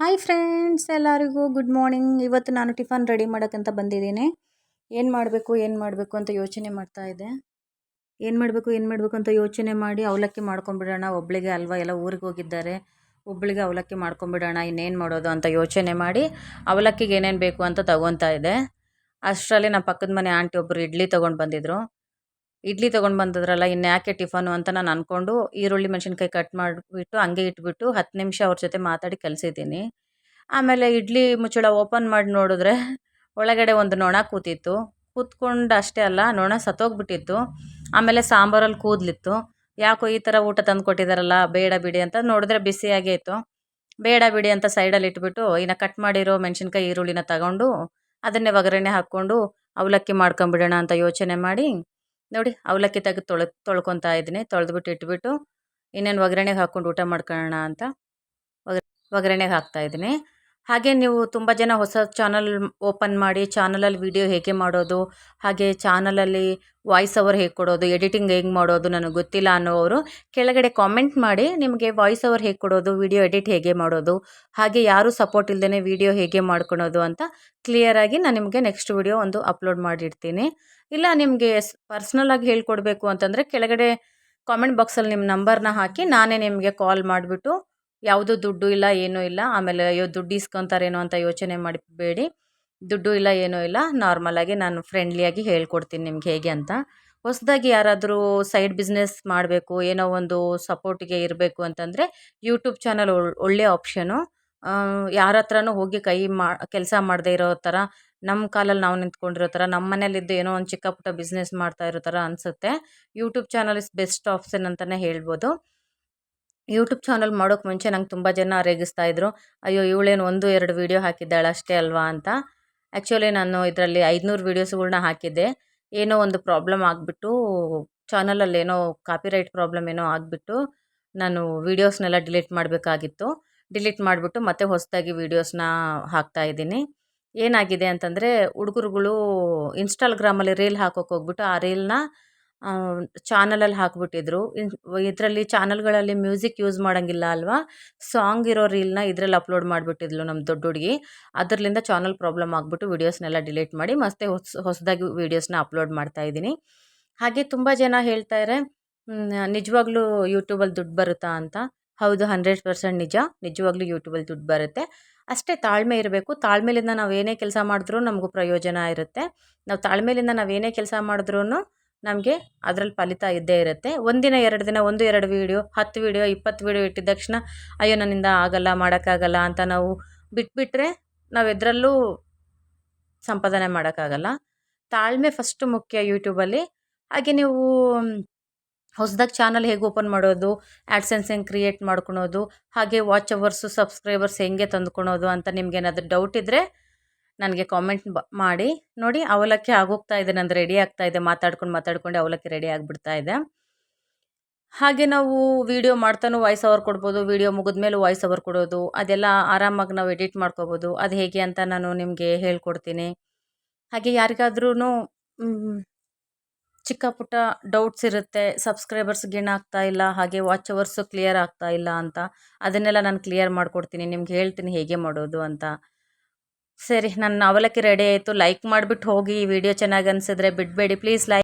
Hi friends, ಎಲ್ಲರಿಗೂ good morning. ಇವತ್ತು ನಾನು ಟಿಫನ್ ರೆಡಿ ಮಾಡೋಕ್ಕಂತ ಬಂದಿದ್ದೀನಿ. ಏನು ಮಾಡಬೇಕು ಏನು ಮಾಡಬೇಕು ಅಂತ ಯೋಚನೆ ಮಾಡ್ತಾ ಇದ್ದೆ. ಏನು ಮಾಡಬೇಕು ಏನು ಮಾಡಬೇಕು ಅಂತ ಯೋಚನೆ ಮಾಡಿ ಅವಲಕ್ಕಿ ಮಾಡ್ಕೊಂಬಿಡೋಣ ಒಬ್ಳಿಗೆ ಅಲ್ವಾ ಎಲ್ಲ ಊರಿಗೆ ಹೋಗಿದ್ದಾರೆ. ಒಬ್ಳಿಗೆ ಅವಲಕ್ಕಿ ಮಾಡ್ಕೊಂಬಿಡೋಣ ಇನ್ನೇನು ಮಾಡೋದು ಅಂತ ಯೋಚನೆ ಮಾಡಿ ಅವಲಕ್ಕಿಗೆ ಏನೇನು ಬೇಕು ಅಂತ ತಗೊತಾ ಇದ್ದೆ. ಅಷ್ಟರಲ್ಲಿ ನಮ್ಮ ಪಕ್ಕದ ಮನೆ ಆಂಟಿ ಒಬ್ಬರು ಇಡ್ಲಿ ತೊಗೊಂಡು ಬಂದಿದ್ರು. ಇಡ್ಲಿ ತೊಗೊಂಡು ಬಂದದ್ರಲ್ಲ, ಇನ್ನು ಯಾಕೆ ಟಿಫನು ಅಂತ ನಾನು ಅಂದ್ಕೊಂಡು ಈರುಳ್ಳಿ ಮೆಣಸಿನ್ಕಾಯಿ ಕಟ್ ಮಾಡಿಬಿಟ್ಟು ಹಂಗೆ ಇಟ್ಬಿಟ್ಟು ಹತ್ತು ನಿಮಿಷ ಅವ್ರ ಜೊತೆ ಮಾತಾಡಿ ಕಲಿಸಿದ್ದೀನಿ. ಆಮೇಲೆ ಇಡ್ಲಿ ಮುಚ್ಚಳ ಓಪನ್ ಮಾಡಿ ನೋಡಿದ್ರೆ ಒಳಗಡೆ ಒಂದು ನೊಣ ಕೂತಿತ್ತು. ಕೂತ್ಕೊಂಡು ಅಷ್ಟೇ ಅಲ್ಲ, ನೊಣ ಸತ್ತೋಗ್ಬಿಟ್ಟಿತ್ತು. ಆಮೇಲೆ ಸಾಂಬಾರಲ್ಲಿ ಕೂದಲಿತ್ತು. ಯಾಕೋ ಈ ಥರ ಊಟ ತಂದು ಕೊಟ್ಟಿದ್ದಾರಲ್ಲ ಬೇಡ ಬಿಡಿ ಅಂತ ನೋಡಿದ್ರೆ ಬಿಸಿಯಾಗೇ ಇತ್ತು. ಬೇಡ ಬಿಡಿ ಅಂತ ಸೈಡಲ್ಲಿ ಇಟ್ಬಿಟ್ಟು ಇನ್ನು ಕಟ್ ಮಾಡಿರೋ ಮೆಣಸಿನ್ಕಾಯಿ ಈರುಳ್ಳಿನ ತಗೊಂಡು ಅದನ್ನೇ ಒಗ್ಗರಣೆ ಹಾಕ್ಕೊಂಡು ಅವಲಕ್ಕಿ ಮಾಡ್ಕೊಂಬಿಡೋಣ ಅಂತ ಯೋಚನೆ ಮಾಡಿ ನೋಡಿ ಅವಲಕ್ಕಿ ತೆಗೆದು ತೊಳೆ, ತೊಳ್ಕೊತಾ ಇದ್ದೀನಿ. ತೊಳೆದ್ಬಿಟ್ಟು ಇಟ್ಬಿಟ್ಟು ಇನ್ನೇನು ಒಗ್ಗರಣೆಗೆ ಹಾಕ್ಕೊಂಡು ಊಟ ಮಾಡ್ಕೊಳ್ಳೋಣ ಅಂತ. ಒಗ್ ಒಗ್ಗರಣೆಗೆ ಹಾಕ್ತಾಯಿದ್ದೀನಿ ಹಾಗೆ ನೀವು ತುಂಬ ಜನ ಹೊಸ ಚಾನಲ್ ಓಪನ್ ಮಾಡಿ ಚಾನಲಲ್ಲಿ ವಿಡಿಯೋ ಹೇಗೆ ಮಾಡೋದು, ಹಾಗೆ ಚಾನಲಲ್ಲಿ ವಾಯ್ಸ್ ಓವರ್ ಹೇಗೆ ಕೊಡೋದು ಎಡಿಟಿಂಗ್ ಹೇಗೆ ಮಾಡೋದು ನನಗೆ ಗೊತ್ತಿಲ್ಲ ಅನ್ನೋವರು ಕೆಳಗಡೆ ಕಾಮೆಂಟ್ ಮಾಡಿ, ನಿಮಗೆ ವಾಯ್ಸ್ ಓವರ್ ಹೇಗೆ ಕೊಡೋದು ವಿಡಿಯೋ ಎಡಿಟ್ ಹೇಗೆ ಮಾಡೋದು, ಹಾಗೆ ಯಾರೂ ಸಪೋರ್ಟ್ ಇಲ್ಲದೇ ವಿಡಿಯೋ ಹೇಗೆ ಮಾಡ್ಕೊಳೋದು ಅಂತ ಕ್ಲಿಯರಾಗಿ ನಾನು ನಿಮಗೆ ನೆಕ್ಸ್ಟ್ ವಿಡಿಯೋ ಒಂದು ಅಪ್ಲೋಡ್ ಮಾಡಿರ್ತೀನಿ. ಇಲ್ಲ ನಿಮಗೆ ಪರ್ಸ್ನಲಾಗಿ ಹೇಳ್ಕೊಡ್ಬೇಕು ಅಂತಂದರೆ ಕೆಳಗಡೆ ಕಾಮೆಂಟ್ ಬಾಕ್ಸಲ್ಲಿ ನಿಮ್ಮ ನಂಬರ್ನ ಹಾಕಿ ನಾನೇ ನಿಮಗೆ ಕಾಲ್ ಮಾಡಿಬಿಟ್ಟು ಯಾವುದೂ ದುಡ್ಡು ಇಲ್ಲ, ಏನೂ ಇಲ್ಲ. ಆಮೇಲೆ ಅಯ್ಯೋ, ದುಡ್ಡು ಇಸ್ಕೊತಾರೇನೋ ಅಂತ ಯೋಚನೆ ಮಾಡಬೇಡಿ. ದುಡ್ಡು ಇಲ್ಲ, ಏನೂ ಇಲ್ಲ. ನಾರ್ಮಲಾಗಿ ನಾನು ಫ್ರೆಂಡ್ಲಿಯಾಗಿ ಹೇಳ್ಕೊಡ್ತೀನಿ ನಿಮ್ಗೆ ಹೇಗೆ ಅಂತ. ಹೊಸದಾಗಿ ಯಾರಾದರೂ ಸೈಡ್ ಬಿಸ್ನೆಸ್ ಮಾಡಬೇಕು, ಏನೋ ಒಂದು ಸಪೋರ್ಟಿಗೆ ಇರಬೇಕು ಅಂತಂದರೆ ಯೂಟ್ಯೂಬ್ ಚಾನಲ್ ಒಳ್ಳೆಯ ಆಪ್ಷನು ಯಾರ ಹತ್ರನೂ ಹೋಗಿ ಕೈ ಮಾ, ಕೆಲಸ ಮಾಡದೇ ಇರೋ ಥರ ನಮ್ಮ ಕಾಲಲ್ಲಿ ನಾವು ನಿಂತ್ಕೊಂಡಿರೋ ಥರ ನಮ್ಮ ಮನೇಲಿದ್ದು ಏನೋ ಒಂದು ಚಿಕ್ಕ ಪುಟ್ಟ ಬಿಸ್ನೆಸ್ ಮಾಡ್ತಾ ಇರೋ ಥರ ಅನಿಸುತ್ತೆ. YouTube channel is best option ಅಂತಲೇ ಹೇಳ್ಬೋದು. ಯೂಟ್ಯೂಬ್ ಚಾನಲ್ ಮಾಡೋಕ್ಕೆ ಮುಂಚೆ ನಂಗೆ ತುಂಬ ಜನ ರೇಗಿಸ್ತಾ ಇದ್ರು. ಅಯ್ಯೋ, ಇವಳೇನು ಒಂದು, ಎರಡು ವೀಡಿಯೋ ಹಾಕಿದ್ದಾಳೆ ಅಷ್ಟೇ ಅಲ್ವಾ ಅಂತ. ಆ್ಯಕ್ಚುಲಿ ನಾನು ಇದರಲ್ಲಿ ಐದುನೂರು ವೀಡಿಯೋಸ್ಗಳ್ನ ಹಾಕಿದ್ದೆ. ಏನೋ ಒಂದು ಪ್ರಾಬ್ಲಮ್ ಆಗಿಬಿಟ್ಟು ಚಾನಲಲ್ಲಿ ಏನೋ ಕಾಪಿರೈಟ್ ಪ್ರಾಬ್ಲಮ್ ಏನೋ ಆಗಿಬಿಟ್ಟು ನಾನು ವೀಡಿಯೋಸ್ನೆಲ್ಲ ಡಿಲೀಟ್ ಮಾಡಬೇಕಾಗಿತ್ತು. ಡಿಲೀಟ್ ಮಾಡಿಬಿಟ್ಟು ಮತ್ತೆ ಹೊಸದಾಗಿ ವೀಡಿಯೋಸ್ನ ಹಾಕ್ತಾ ಇದ್ದೀನಿ. ಏನಾಗಿದೆ ಅಂತಂದರೆ, ಹುಡುಗರುಗಳು ಇನ್ಸ್ಟಾಲ್ಗ್ರಾಮಲ್ಲಿ ರೀಲ್ ಹಾಕೋಕೆ ಹೋಗ್ಬಿಟ್ಟು ಆ ರೀಲ್ನ ಚಾನಲಲ್ಲಿ ಹಾಕಿಬಿಟ್ಟಿದ್ರು. ಇದರಲ್ಲಿ ಚಾನಲ್ಗಳಲ್ಲಿ ಮ್ಯೂಸಿಕ್ ಯೂಸ್ ಮಾಡೋಂಗಿಲ್ಲ ಅಲ್ವಾ? ಸಾಂಗ್ ಇರೋ ರೀಲ್ನ ಇದರಲ್ಲಿ ಅಪ್ಲೋಡ್ ಮಾಡಿಬಿಟ್ಟಿದ್ಲು ನಮ್ಮ ದೊಡ್ಡ ಹುಡುಗಿ. ಅದರಿಂದ ಚಾನಲ್ ಪ್ರಾಬ್ಲಮ್ ಆಗಿಬಿಟ್ಟು ವೀಡಿಯೋಸ್ನೆಲ್ಲ ಡಿಲೀಟ್ ಮಾಡಿ ಮತ್ತೆ ಹೊಸ, ಹೊಸದಾಗಿ ವೀಡಿಯೋಸ್ನ ಅಪ್ಲೋಡ್ ಮಾಡ್ತಾ ಇದ್ದೀನಿ. ಹಾಗೆ ತುಂಬ ಜನ ಹೇಳ್ತಾರೆ ನಿಜವಾಗ್ಲೂ ಯೂಟ್ಯೂಬಲ್ಲಿ ದುಡ್ಡು ಬರುತ್ತಾ ಅಂತ? ಹೌದು, ಹಂಡ್ರೆಡ್ ಪರ್ಸೆಂಟ್ ನಿಜ. ನಿಜವಾಗ್ಲೂ ಯೂಟ್ಯೂಬಲ್ಲಿ ದುಡ್ಡು ಬರುತ್ತೆ. ಅಷ್ಟೇ ತಾಳ್ಮೆ ಇರಬೇಕು. ತಾಳ್ಮೆಲಿಂದ ನಾವು ಏನೇ ಕೆಲಸ ಮಾಡಿದ್ರೂ ನಮಗೂ ಪ್ರಯೋಜನ ಇರುತ್ತೆ. ನಾವು ತಾಳ್ಮೆಲಿಂದ ನಾವು ಏನೇ ಕೆಲಸ ಮಾಡಿದ್ರೂ ನಮಗೆ ಅದರಲ್ಲಿ ಫಲಿತ ಇದ್ದೇ ಇರುತ್ತೆ. ಒಂದಿನ, ಎರಡು ದಿನ, ಒಂದು, ಎರಡು ವೀಡಿಯೋ ಹತ್ತು ವೀಡಿಯೋ ಇಪ್ಪತ್ತು ವೀಡಿಯೋ ಇಟ್ಟಿದ ತಕ್ಷಣ, ಅಯ್ಯೋ, ನನ್ನಿಂದ ಆಗಲ್ಲ, ಮಾಡೋಕ್ಕಾಗಲ್ಲ ಅಂತ ನಾವು ಬಿಟ್ಬಿಟ್ರೆ ನಾವು ಎದರಲ್ಲೂ ಸಂಪಾದನೆ ಮಾಡೋಕ್ಕಾಗಲ್ಲ. ತಾಳ್ಮೆ ಫಸ್ಟ್ ಮುಖ್ಯ ಯೂಟ್ಯೂಬಲ್ಲಿ ಹಾಗೆ ನೀವು ಹೊಸದಾಗಿ ಚಾನಲ್ ಹೇಗೆ ಓಪನ್ ಮಾಡೋದು ಆ್ಯಡ್ಸೆನ್ಸ್ ಹೆಂಗೆ ಕ್ರಿಯೇಟ್ ಮಾಡ್ಕೊಳೋದು, ಹಾಗೆ ವಾಚ್ ಅವರ್ಸು ಸಬ್ಸ್ಕ್ರೈಬರ್ಸ್ ಹೆಂಗೆ ತಂದ್ಕೊಳೋದು ಅಂತ ನಿಮ್ಗೇನಾದರೂ ಡೌಟ್ ಇದ್ದರೆ ನನಗೆ ಕಾಮೆಂಟ್ ಮಾಡಿ. ನೋಡಿ, ಅವಲಕ್ಕಿ ಆಗೋಗ್ತಾ ಇದೆ, ನಂದು ರೆಡಿ ಆಗ್ತಾ ಇದೆ. ಮಾತಾಡ್ಕೊಂಡು ಮಾತಾಡ್ಕೊಂಡು ಅವಲಕ್ಕಿ ರೆಡಿ ಆಗಿಬಿಡ್ತಾ ಇದೆ. ಹಾಗೆ ನಾವು ವೀಡಿಯೋ ಮಾಡ್ತಾನೂ ವಾಯ್ಸ್ ಓವರ್ ಕೊಡ್ಬೋದು ವೀಡಿಯೋ ಮುಗಿದ್ಮೇಲೆ ವಾಯ್ಸ್ ಓವರ್ ಕೊಡೋದು, ಅದೆಲ್ಲ ಆರಾಮಾಗಿ ನಾವು ಎಡಿಟ್ ಮಾಡ್ಕೋಬೋದು. ಅದು ಹೇಗೆ ಅಂತ ನಾನು ನಿಮಗೆ ಹೇಳ್ಕೊಡ್ತೀನಿ. ಹಾಗೆ ಯಾರಿಗಾದ್ರೂ ಚಿಕ್ಕ ಪುಟ್ಟ ಡೌಟ್ಸ್ ಇರುತ್ತೆ ಸಬ್ಸ್ಕ್ರೈಬರ್ಸ್ ಗೇನ್ ಆಗ್ತಾ ಇಲ್ಲ, ಹಾಗೆ ವಾಚ್ ಅವರ್ಸು ಕ್ಲಿಯರ್ ಆಗ್ತಾ ಇಲ್ಲ ಅಂತ, ಅದನ್ನೆಲ್ಲ ನಾನು ಕ್ಲಿಯರ್ ಮಾಡಿಕೊಡ್ತೀನಿ. ನಿಮ್ಗೆ ಹೇಳ್ತೀನಿ ಹೇಗೆ ಮಾಡೋದು ಅಂತ. ಸರಿ, ನನ್ನ ಅವಲಕ್ಕಿ ರೆಡಿ ಆಯಿತು. ಲೈಕ್ ಮಾಡಿಬಿಟ್ಟು ಹೋಗಿ ಈ ವಿಡಿಯೋ ಚೆನ್ನಾಗಿ ಅನಿಸಿದ್ರೆ ಬಿಡಬೇಡಿ. Please like